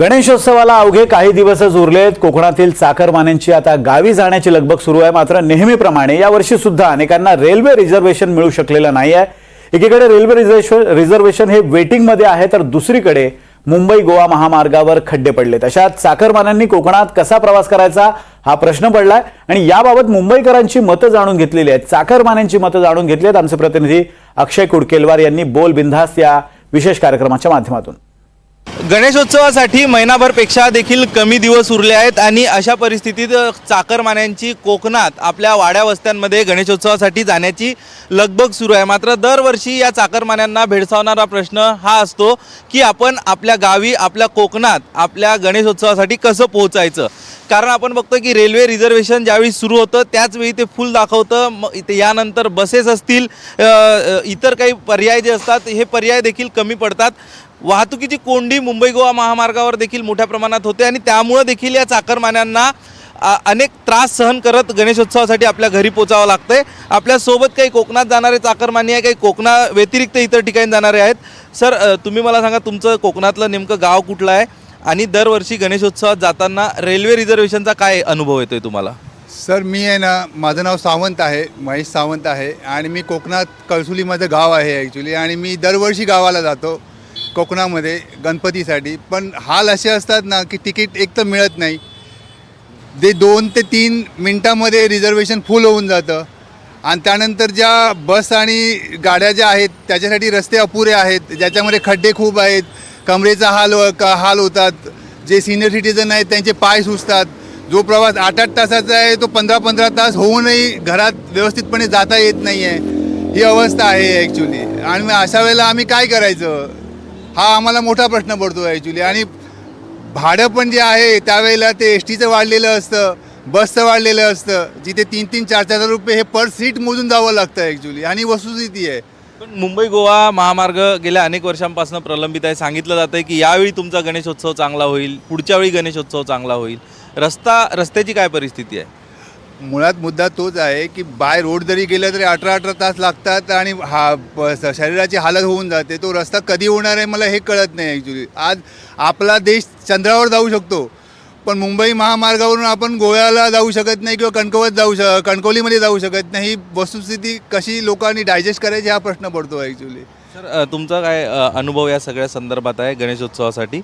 गणेशोत्सवाला अवघे काही दिवसच उरलेत. कोकणातील चाकरमान्यांची आता गावी जाण्याची लगबग सुरू आहे. मात्र नेहमीप्रमाणे यावर्षी सुद्धा अनेकांना रेल्वे रिझर्वेशन मिळू शकलेलं नाही आहे एकीकडे रेल्वे रिझर्वेशन रिझर्वेशन हे वेटिंगमध्ये आहे तर दुसरीकडे मुंबई गोवा महामार्गावर खड्डे पडलेत. अशा चाकरमान्यांनी कोकणात कसा प्रवास करायचा हा प्रश्न पडलाय. आणि याबाबत मुंबईकरांची मतं जाणून घेतलेली आहेत. चाकरमान्यांची मतं जाणून घेतली आहेत आमचे प्रतिनिधी अक्षय कुडकेलवार यांनी बोल बिंधास या विशेष कार्यक्रमाच्या माध्यमातून. गणेशोत्सवासाठी महिनाभरपेक्षा देखील कमी दिवस उरले आहेत आणि अशा परिस्थितीत चाकरमान्यांची कोकणात आपल्या वाड्या वस्त्यांमध्ये गणेशोत्सवासाठी जाण्याची लगबग सुरू आहे. मात्र दरवर्षी या चाकरमान्यांना भेडसावणारा प्रश्न हा असतो की आपण आपल्या गावी आपल्या कोकणात आपल्या गणेशोत्सवासाठी कसं पोहोचायचं? कारण आपण बघतो की रेल्वे रिझर्वेशन ज्यावेळी सुरू होतं त्याचवेळी ते फुल दाखवतं. मग यानंतर बसेस असतील इतर काही पर्याय जे असतात हे पर्याय देखील कमी पडतात. वाहतुकीची कोंडी मुंबई गोवा महामार्गावर देखील मोठ्या प्रमाणात होते आणि त्यामुळं देखील या चाकरमान्यांना अनेक त्रास सहन करत गणेशोत्सवासाठी आपल्या घरी पोचावं लागतंय. आपल्यासोबत काही कोकणात जाणारे चाकरमानी आहे काही कोकणा व्यतिरिक्त इतर ठिकाणी जाणारे आहेत. सर तुम्ही मला सांगा तुमचं कोकणातलं नेमकं गाव कुठलं आहे? आणि दरवर्षी गणेशोत्सवात जाताना रेल्वे रिझर्वेशनचा काय अनुभव येतोय तुम्हाला? सर मी आहे ना माझं नाव सावंत आहे महेश सावंत आहे. आणि मी कोकणात कळसुली माझं गाव आहे ॲक्च्युली आणि मी दरवर्षी गावाला जातो. कोकणामध्ये गणपतीसाठी. पण हाल असे असतात ना की तिकीट एक तर मिळत नाही. जे दोन ते तीन मिनटामध्ये रिझर्वेशन फुल होऊन जातं. आणि त्यानंतर ज्या बस आणि गाड्या ज्या आहेत त्याच्यासाठी रस्ते अपुरे आहेत. ज्याच्यामध्ये खड्डे खूप आहेत कमरेचा हाल हाल होतात. जे सिनियर सिटीजन आहेत त्यांचे पाय सुचतात जो प्रवास आठ आठ तासाचा आहे तो पंधरा पंधरा तास होऊनही घरात व्यवस्थितपणे जाता येत नाही आहे ही अवस्था आहे ॲक्च्युली आणि मग अशा वेळेला आम्ही काय करायचं? हा आम्हाला मोठा प्रश्न पडतो ॲक्च्युली आणि भाडं पण जे आहे त्यावेळेला ते एस टीचं वाढलेलं असतं बसचं वाढलेलं असतं. जिथे तीन तीन चार चार हजार रुपये हे पर सीट मोजून जावं लागतं ॲक्च्युली आणि वस्तुस्थिती आहे. पण मुंबई गोवा महामार्ग गेल्या अनेक वर्षांपासून प्रलंबित आहे. सांगितलं जातं की यावेळी तुमचा गणेशोत्सव चांगला होईल पुढच्या वेळी गणेशोत्सव चांगला होईल. रस्ता रस्त्याची काय परिस्थिती आहे? मुळात मुद्दा तोच आहे की बाय रोड जरी गेलं तरी अठरा अठरा तास लागतात आणि हा शरीराची हालत होऊन जाते. तो रस्ता कधी होणार आहे मला हे कळत नाही ॲक्च्युली आज आपला देश चंद्रावर जाऊ शकतो पण मुंबई महामार्गावरून आपण गोव्याला जाऊ शकत नाही किंवा कणकवत जाऊ श कणकवलीमध्ये जाऊ शकत नाही. ही वस्तुस्थिती कशी लोकांनी डायजेस्ट करायची हा प्रश्न पडतो ॲक्च्युली सर तुमचा काय अनुभव या सगळ्या संदर्भात आहे गणेशोत्सवासाठी?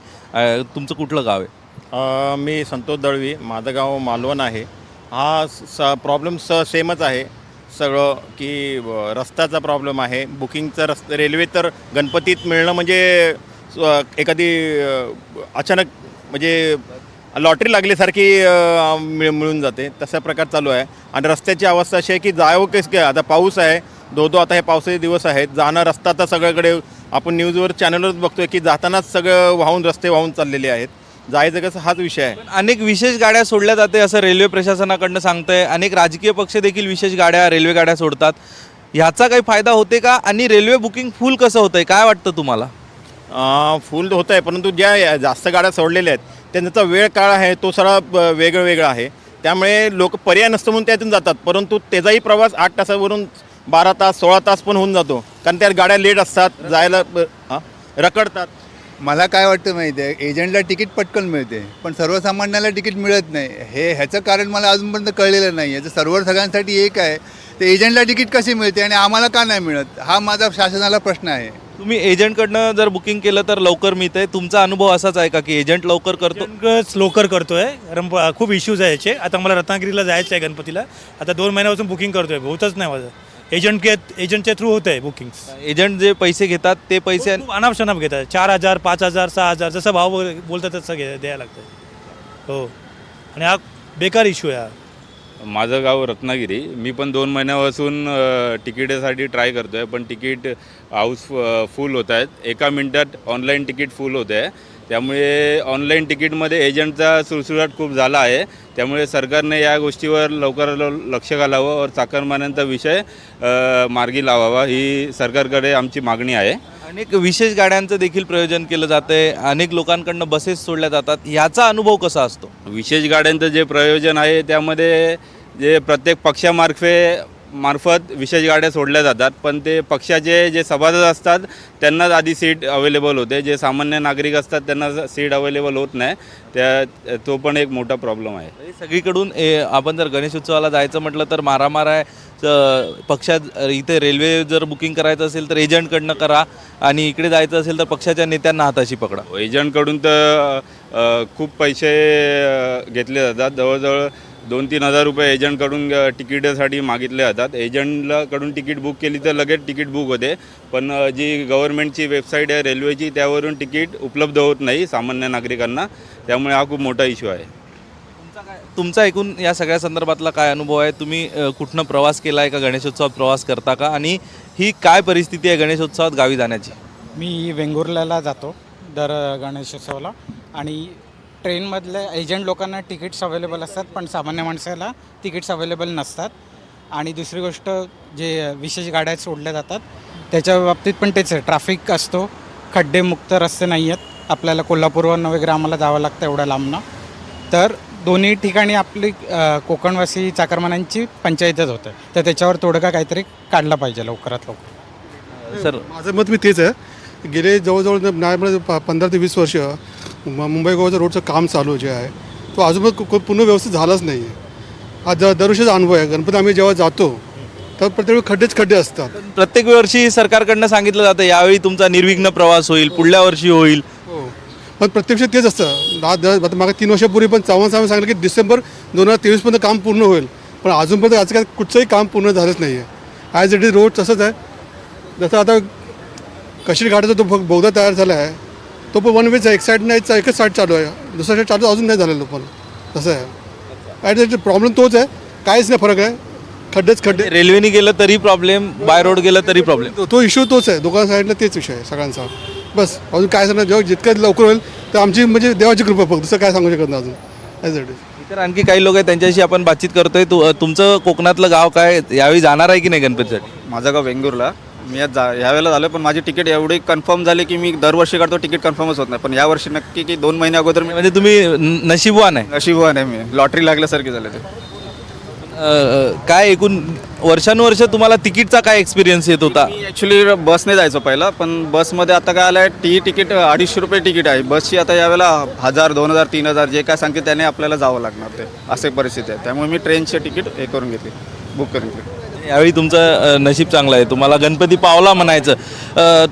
तुमचं कुठलं गाव आहे? मी संतोष दळवी. माझं गाव मालवण आहे. हा स प्रॉब्लेम स सेमच आहे. सगळं की रस्त्याचा प्रॉब्लेम आहे. बुकिंगचं रस्त रेल्वे तर गणपतीत मिळणं म्हणजे एखादी अचानक म्हणजे लॉटरी लागल्यासारखी मिळ मिळून जाते. तसा प्रकार चालू आहे. आणि रस्त्याची अवस्था अशी आहे की जावं केस काय आता पाऊस आहे. दो दो आता हे पावसाचे दिवस आहेत. जाणं रस्ता आता सगळ्याकडे आपण न्यूजवर चॅनलवरच बघतोय की जातानाच सगळं वाहून रस्ते वाहून चाललेले आहेत. जायचं कसं हाच विषय आहे. अनेक विशेष गाड्या सोडल्या जाते असं रेल्वे प्रशासनाकडनं सांगतंय. अनेक राजकीय पक्ष देखील विशेष गाड्या रेल्वे गाड्या सोडतात. ह्याचा काही फायदा होते का? आणि रेल्वे बुकिंग फुल कसं होतंय? काय वाटतं तुम्हाला? अं, फुल होत आहे परंतु ज्या जास्त गाड्या सोडलेल्या आहेत त्यांचा वेळ काळ आहे तो सगळा ब- वेगळं वेगळा आहे. त्यामुळे लोक पर्याय नसतं म्हणून त्यातून जातात. परंतु त्याचाही प्रवास आठ तासावरून बारा तास सोळा तास पण होऊन जातो. कारण त्या गाड्या लेट असतात जायला ब- हां? रखडतात. मला काय वाटतं माहिती आहे एजंटला तिकीट पटकन मिळते पण सर्वसामान्याला तिकीट मिळत नाही. हे ह्याचं कारण मला अजूनपर्यंत कळलेलं नाही आहे सर्वर सगळ्यांसाठी एक आहे ते एजंटला तिकीट कशी मिळते आणि आम्हाला का नाही मिळत? हा माझा शासनाला प्रश्न आहे. तुम्ही एजंटकडनं जर बुकिंग केलं तर लवकर मिळतंय. तुमचा अनुभव असाच आहे का की एजंट लवकर करतो? एजंटच लवकर करतोय. कारण खूप इश्यूज आहे याचे. आता मला रत्नागिरीला जायचं आहे गणपतीला. आता दोन महिन्यापासून बुकिंग करतोय. होतच नाही माझं. एजंट के एजंटच्या थ्रू होत आहे बुकिंग एजंट जे पैसे घेतात ते पैसे खूप अनाप शनाप घेतात. चार हजार पाच हजार सहा हजार जसं भाव बोल- बोलतात तसं घे द्यायला लागतं. हो. आणि हा बेकार इश्यू आहे हा. माझं गाव रत्नागिरी. मी पण दोन महिन्यापासून तिकिटेसाठी तिकिटासाठी ट्राय करतो आहे पण तिकीट हाऊस फुल होत आहेत. एका मिनटात ऑनलाईन तिकीट फुल होत आहे. त्यामुळे ऑनलाईन तिकीटमध्ये एजंटचा सुळसुळाट खूप झाला आहे. त्यामुळे सरकारने या गोष्टीवर लवकर ल- लक्ष घालावं और चाकरमान्यांचा विषय मार्गी लावावा. ही सरकारकडे आमची मागणी आहे. अनेक विशेष गाड्यांचं देखील प्रयोजन केलं जातंय. अनेक लोकांकडनं बसेस सोडल्या जातात. ह्याचा अनुभव कसा असतो? विशेष गाड्यांचं जे प्रयोजन आहे त्यामध्ये जे प्रत्येक पक्षामार्फे मार्फत विशेष गाड्या सोडल्या जातात. पण ते पक्षाचे जे सभासद असतात त्यांनाच आधी सीट अवेलेबल होते. जे सामान्य नागरिक असतात त्यांना सीट अवेलेबल होत नाही. त्या तो पण एक मोठा प्रॉब्लेम आहे. सगळीकडून ए, आपण जर गणेश उत्सवाला जायचं म्हटलं तर मारामार आहे. पक्षात इथे रेल्वे जर बुकिंग करायचं असेल तर एजंटकडनं करा आणि इकडे जायचं असेल तर पक्षाच्या नेत्यांना हाताशी पकडा. हो, एजंटकडून तर खूप पैसे घेतले जातात. जवळजवळ दोन तीन हजार रुपये एजंटकडून तिकिटासाठी मागितले जातात. एजंटला कडून तिकीट बुक केली तर लगेच तिकीट बुक होते. पण जी गव्हर्नमेंटची वेबसाईट आहे रेल्वेची त्यावरून तिकीट उपलब्ध होत नाही सामान्य नागरिकांना. त्यामुळे हा खूप मोठा इश्यू आहे. तुमचा एकूण या सगळ्या संदर्भातला काय अनुभव आहे? तुम्ही अ, कुठनं प्रवास केला आहे का? गणेशोत्सवात प्रवास करता का? आणि ही काय परिस्थिती आहे गणेशोत्सवात गावी जाण्याची? मी वेंगुर्ल्याला जातो दर गणेशोत्सवाला. आणि ट्रेनमधल्या एजंट लोकांना तिकीट्स अवेलेबल असतात पण सामान्य माणसाला तिकीट्स अवेलेबल नसतात. आणि दुसरी गोष्ट जे विशेष गाड्या सोडल्या जातात त्याच्या बाबतीत पण तेच आहे. ट्रॅफिक असतो खड्डेमुक्त रस्ते नाही आहेत आपल्याला कोल्हापूरवर वगैरे आम्हाला जावं लागतं एवढ्या लांबनं. तर दोन्ही ठिकाणी आपली अ, कोकणवासी चाकरमान्यांची पंचायतच होते. तर त्याच्यावर तोडगा काहीतरी काढला पाहिजे लवकरात लवकर. सर. माझं मत मी तेच आहे. गेले जवळजवळ नाही म्हणलं प- पंधरा ते वीस वर्ष मु- मुंबई गोवाचं रोडचं काम चालू जे आहे तो अजून पण पूर्ण व्यवस्थित झालाच नाही आहे हा द दरवर्षीचा अनुभव आहे. गणपती आम्ही जेव्हा जातो तर प्रत्येक वेळी खड्डेच खड्डे असतात. प्रत्येक वर्षी सरकारकडनं सांगितलं जातं यावेळी तुमचा निर्विघ्न प्रवास होईल पुढल्या वर्षी होईल. पण प्रत्यक्षात तेच असतं. दहा दहा आता मागे तीन वर्षापूर्वी पण चव्हाण साहेब सांगितलं की डिसेंबर दोन हजार तेवीसपर्यंत काम पूर्ण होईल. पण अजूनपर्यंत आजकाल कुठचंही काम पूर्ण झालंच नाही आहे ॲज इट इज रोड तसंच आहे. जसं आता कशीर घाटाचा तो ब- बोगदा तयार झाला आहे तो पण वन वेचा एक साईड नाहीचा एकच साईड चालू आहे. दुसरा साईड चालू अजून नाही झालेलं पण. तसं आहे. ॲट इट प्रॉब्लेम तोच आहे. काहीच नाही फरक आहे. खड्डेच खड्डे. रेल्वेने गेलं तरी प्रॉब्लेम बाय रोड गेलं तरी प्रॉब्लेम तो- इश्यू तोच आहे. दोघांना साईडला तेच विषय आहे सगळ्यांचा. बस अजून काय सांगणार? जेव्हा जितकं लवकर होईल तर आमची म्हणजे देवाची कृपा फक्त. दुसरं काय सांगू शकत नाही अजून. इज इतर आणखी काही लोक आहेत त्यांच्याशी आपण बातचीत करतोय. तु तुमचं कोकणातलं गाव काय? यावेळी जाणार आहे की नाही गणपतीसाठी? माझं गाव वेंगुर्ला. मी आज जा ह्यावेळेला झालं पण माझी तिकीट एवढी कन्फर्म झाली की मी दरवर्षी काढतो तिकीट कन्फर्मच होत नाही. पण यावर्षी नक्की की दोन महिने अगोदर मी म्हणजे तुम्ही न- नशीबवान आहे. नशीबवान आहे मी. लॉटरी लागल्यासारखे झाले ते. काय एकूण वर्षानुवर्ष तुम्हाला तिकीटचा काय एक्सपिरियन्स येत होता? मी ॲक्च्युली बसने जायचो पहिला पण बसमध्ये आता काय आलं आहे टी तिकीट अडीचशे रुपये तिकीट आहे. बसची आता यावेळेला हजार दोन हजार तीन हजार जे काय सांगते त्याने आपल्याला जावं लागणार ते. असे परिस्थिती आहे. त्यामुळे मी ट्रेनचे तिकीट हे करून घेतली बुक करून घेतली. यावेळी तुमचं नशीब चांगलं आहे. तुम्हाला गणपती पावला म्हणायचं.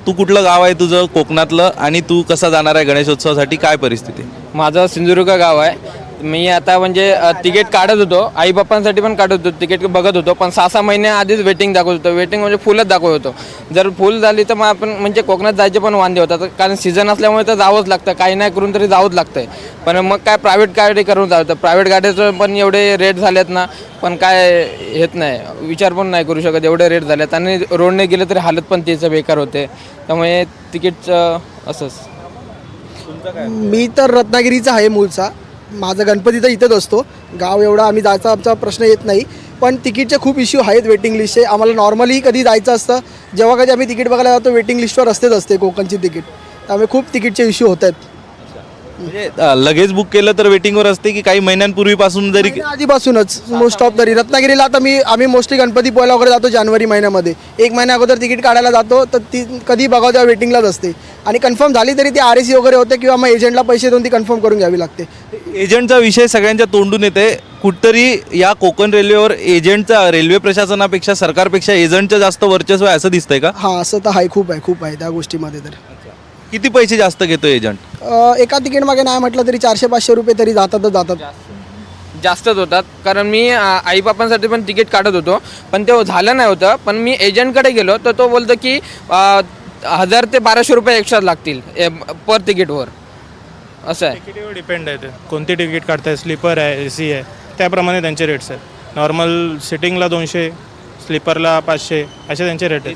तू कुठलं गाव आहे तुझं? कोकणातलं. आणि तू कसा जाणार आहे गणेशोत्सवासाठी? काय परिस्थिती? माझं सिंधुदुर्ग गाव आहे. मी आता म्हणजे तिकीट काढत होतो. आई बाप्पांसाठी पण काढत होतो. तिकीट बघत होतो. पण सहा सहा महिने आधीच वेटिंग दाखवत होतो. वेटिंग म्हणजे फुलच दाखवत होतो. जर फुल झाली तर मग आपण म्हणजे कोकणात जायचे पण वांदे होतात. कारण सीझन असल्यामुळे तर जावंच लागतं. काही नाही करून तरी जावंच लागतंय. पण मग काय प्रायव्हेट गाडी करून जातं प्रायव्हेट गाड्याचं पण एवढे रेट झालेत ना पण काय येत नाही. विचार पण नाही करू शकत. एवढे रेट झालेत. आणि रोडने गेले तरी हालत पण त्याचं बेकार होते. त्यामुळे तिकीटचं असंच. मी तर रत्नागिरीचा आहे मूळचा. माझा गणपती तर इथंच असतो. गाव एवढा आम्ही जायचा आमचा प्रश्न येत नाही. पण तिकीटचे खूप इश्यू आहेत वेटिंग लिस्टचे आम्हाला नॉर्मली कधी जायचं असतं जेव्हा कधी आम्ही तिकीट बघायला जातो वेटिंग लिस्टवर असतेच असते कोकणची तिकीट. त्यामुळे खूप तिकीटचे इश्यू होत आहेत. म्हणजे अ, लगेच बुक केलं तर वेटिंगवर असते की काही महिन्यांपूर्वीपासून जरी महिना आधीपासूनच. मोस्ट ऑफ तरी रत्नागिरीला आता मी आम्ही मोस्टली गणपती पोहायला वगैरे जातो जानेवारी महिन्यामध्ये. एक महिन्या अगोदर तिकीट काढायला जातो तर ती कधी बघावं तेव्हा वेटिंगलाच असते. आणि कन्फर्म झाली तरी ती आर एस सी वगैरे होते किंवा मग एजंटला पैसे देऊन ती कन्फर्म करून घ्यावी लागते. एजंटचा विषय सगळ्यांच्या तोंडून येते. कुठतरी या कोकण रेल्वेवर एजंटचा रेल्वे प्रशासनापेक्षा सरकारपेक्षा एजंटचं जास्त वर्चस्व आहे असं दिसतंय का? हां असं तर आहे खूप आहे खूप आहे त्या गोष्टीमध्ये तर. किती पैसे जास्त घेतो एजंट अ, एका तिकीट मागे नाही म्हटलं तरी चारशे पाचशे रुपये तरी जातातच जातात. जास्तच होतात. कारण मी आई बापांसाठी पण तिकीट काढत होतो. पण ते झालं नाही होतं. पण मी एजंटकडे गेलो तर तो बोलतो की अ, हजार ते बाराशे रुपये एक्स्ट्रा लागतील ए, पर तिकीटवर. असं आहे. तिकिटीवर डिपेंड आहे ते. कोणती तिकीट काढताय? स्लीपर आहे ए सी आहे. त्याप्रमाणे त्यांचे रेट्स आहेत. नॉर्मल सिटिंगला दोनशे स्लीपरला पाचशे असे त्यांचे रेट आहेत.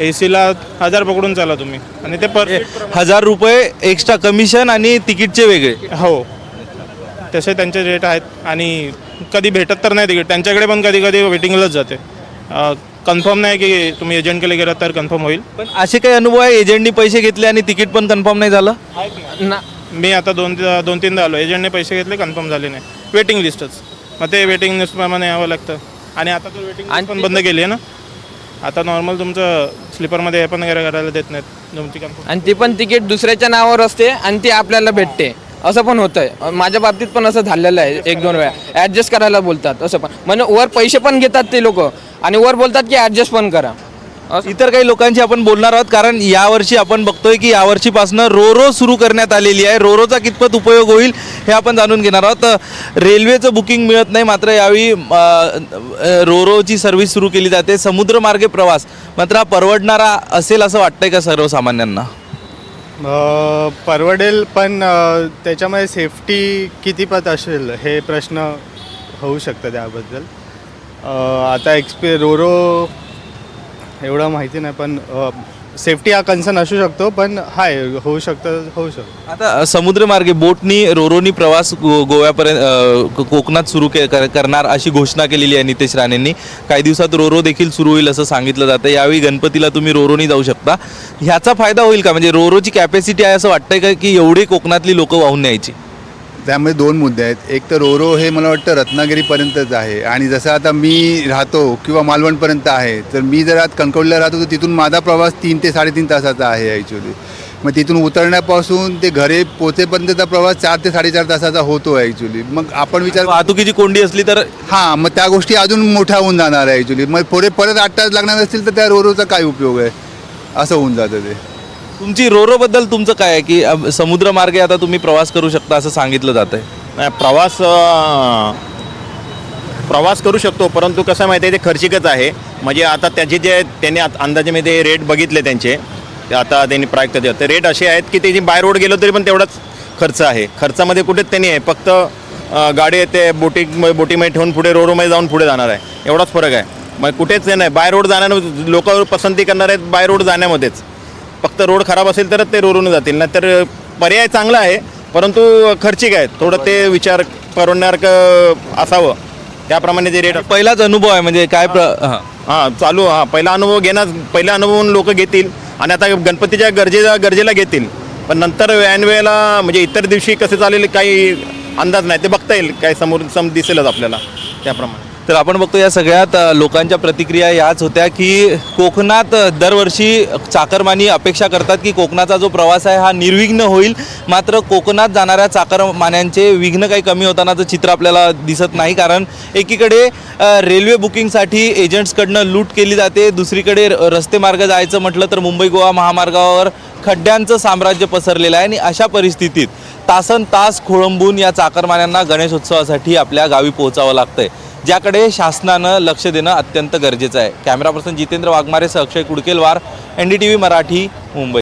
ए सीला हजार पकडून चाला तुम्ही. आणि ते पर हजार रुपये एक्स्ट्रा कमिशन आणि तिकीटचे वेगळे. हो. तसे त्यांचे रेट आहेत. आणि कधी भेटत तर नाही तिकीट. त्यांच्याकडे पण कधी कधी वेटिंगलाच जाते. कन्फर्म नाही की तुम्ही एजंटकडे गेलात तर कन्फर्म होईल. पण असे काही अनुभव आहे? एजंटनी पैसे घेतले आणि तिकीट पण कन्फर्म नाही झालं? ना. मी आता दोन दोन तीनदा आलो. एजंटने पैसे घेतले कन्फर्म झाले नाही. वेटिंग लिस्टच मग ते वेटिंग लिस्टप्रमाणे यावं लागतं. आणि आता तर वेटिंग आणि पण बंद केली आहे ना? आता नॉर्मल तुमचं स्लीपरमध्ये हे पण वगैरे करायला देत नाहीत. तुमची कंपनी आणि ती पण तिकीट दुसऱ्याच्या नावावर असते आणि ती आपल्याला भेटते. असं पण होतंय. माझ्या बाबतीत पण असं झालेलं आहे एक दोन वेळा. ॲडजस्ट करायला बोलतात असं पण. म्हणजे वर पैसे पण घेतात ते लोक. आणि वर बोलतात की ॲडजस्ट पण करा. इतर काही लोकांशी आपण बोलणार आहोत कारण यावर्षी आपण बघतोय की यावर्षीपासून रोरो सुरू करण्यात आलेली आहे. रोरोचा कितपत उपयोग होईल हे आपण जाणून घेणार आहोत. रेल्वेचं बुकिंग मिळत नाही मात्र यावेळी अ, रोरोची सर्व्हिस सुरू केली जाते. समुद्रमार्गे प्रवास मात्र हा परवडणारा असेल असं वाटतंय का सर्वसामान्यांना? परवडेल पण त्याच्यामध्ये सेफ्टी किती पत असेल हे प्रश्न होऊ शकतं त्याबद्दल. आता एक्सपे रोरो एवढं माहिती नाही पण सेफ्टी हा कन्सर्न असू शकतो पण हाय होऊ शकतं होऊ शकतं. आता समुद्रमार्गे बोटनी रोरोनी प्रवास गो गोव्यापर्यंत अ, कोकणात सुरू के कर- करणार अशी घोषणा केलेली आहे नितेश राणेंनी. काही दिवसात रोरो देखील सुरू होईल असं सांगितलं जातं. यावेळी गणपतीला तुम्ही रोरोनी जाऊ शकता. ह्याचा फायदा होईल का? म्हणजे रोरोची कॅपॅसिटी आहे असं वाटतंय का की एवढी कोकणातली लोकं वाहून न्यायची? त्यामध्ये दोन मुद्दे आहेत. एक तर रोरो हे मला वाटतं रत्नागिरीपर्यंतच आहे. आणि जसं आता मी राहतो किंवा मालवणपर्यंत आहे तर मी जर आज कणकवलीला राहतो तर तिथून माझा प्रवास तीन ते साडेतीन तासाचा आहे ॲक्च्युली मग तिथून उतरण्यापासून ते घरी पोचेपर्यंतचा प्रवास चार ते साडेचार तासाचा होतो ॲक्च्युली मग आपण विचार वाहतुकीची कोंडी असली तर हां मग त्या गोष्टी अजून मोठ्या होऊन जाणार आहे ॲक्च्युली मग पुढे परत आठ तास लागणार असतील तर त्या रोरोचा काय उपयोग आहे? असं होऊन जातं ते. तुमची रोरोबद्दल तुमचं काय आहे? की अ, समुद्रमार्गे आता तुम्ही प्रवास करू शकता असं सांगितलं जातं नाही, प्रवास प्रवास करू शकतो परंतु कसं माहिती आहे ते खर्चिकच आहे. म्हणजे आता त्याचे जे त्यांनी आत- अंदाजे मी ते रेट बघितले त्यांचे. ते आता त्यांनी प्रायक्त दिले ते रेट असे आहेत की ते बाय रोड गेलो तरी पण तेवढाच खर्च आहे. खर्चामध्ये कुठेच त्यांनी आहे. फक्त गाडी ते बोटी बोटीमध्ये ठेवून पुढे रोडमध्ये जाऊन पुढे जाणार आहे. एवढाच फरक आहे. मग कुठेच हे नाही. बाय रोड जाण्यामध्ये लोक पसंती करणार आहेत बाय रोड जाण्यामध्येच. फक्त रोड खराब असेल तरच ते रोडून जातील. नाहीतर पर्याय चांगला आहे परंतु खर्चिक आहे थोडं ते विचार परवडण्यासारखं असावं. त्याप्रमाणे ते रेट पहिलाच अनुभव आहे म्हणजे काय प्र हां. हां. चालू हां. पहिला अनुभव घेणार पहिला अनुभव लोक घेतील. आणि आता गणपतीच्या गरजेला गरजेला घेतील. पण नंतर ऐन वेळेला म्हणजे इतर दिवशी कसे चालेल काही अंदाज नाही. ते बघता येईल काय समोर सम दिसेलच आपल्याला त्याप्रमाणे. तर आपण बघतो या सगळ्यात लोकांच्या प्रतिक्रिया याच होत्या की कोकणात दरवर्षी चाकरमानी अपेक्षा करतात की कोकणाचा जो प्रवास आहे हा निर्विघ्न होईल. मात्र कोकणात जाणाऱ्या चाकरमान्यांचे विघ्न काही कमी होतानाचं चित्र आपल्याला दिसत नाही. कारण एकीकडे रेल्वे बुकिंगसाठी एजंट्सकडनं लूट केली जाते. दुसरीकडे र- रस्ते मार्ग जायचं म्हटलं तर मुंबई गोवा महामार्गावर खड्ड्यांचं साम्राज्य पसरलेलं आहे. आणि अशा परिस्थितीत तासन तास खोळंबून या चाकरमान्यांना गणेशोत्सवासाठी आपल्या गावी पोहोचावं लागतंय ज्याकडे शासनानं लक्ष देणं अत्यंत गरजेचं आहे. Camera person Jitendra वाघमारेसह Akshay Kudkelwar N D T V Marathi Mumbai.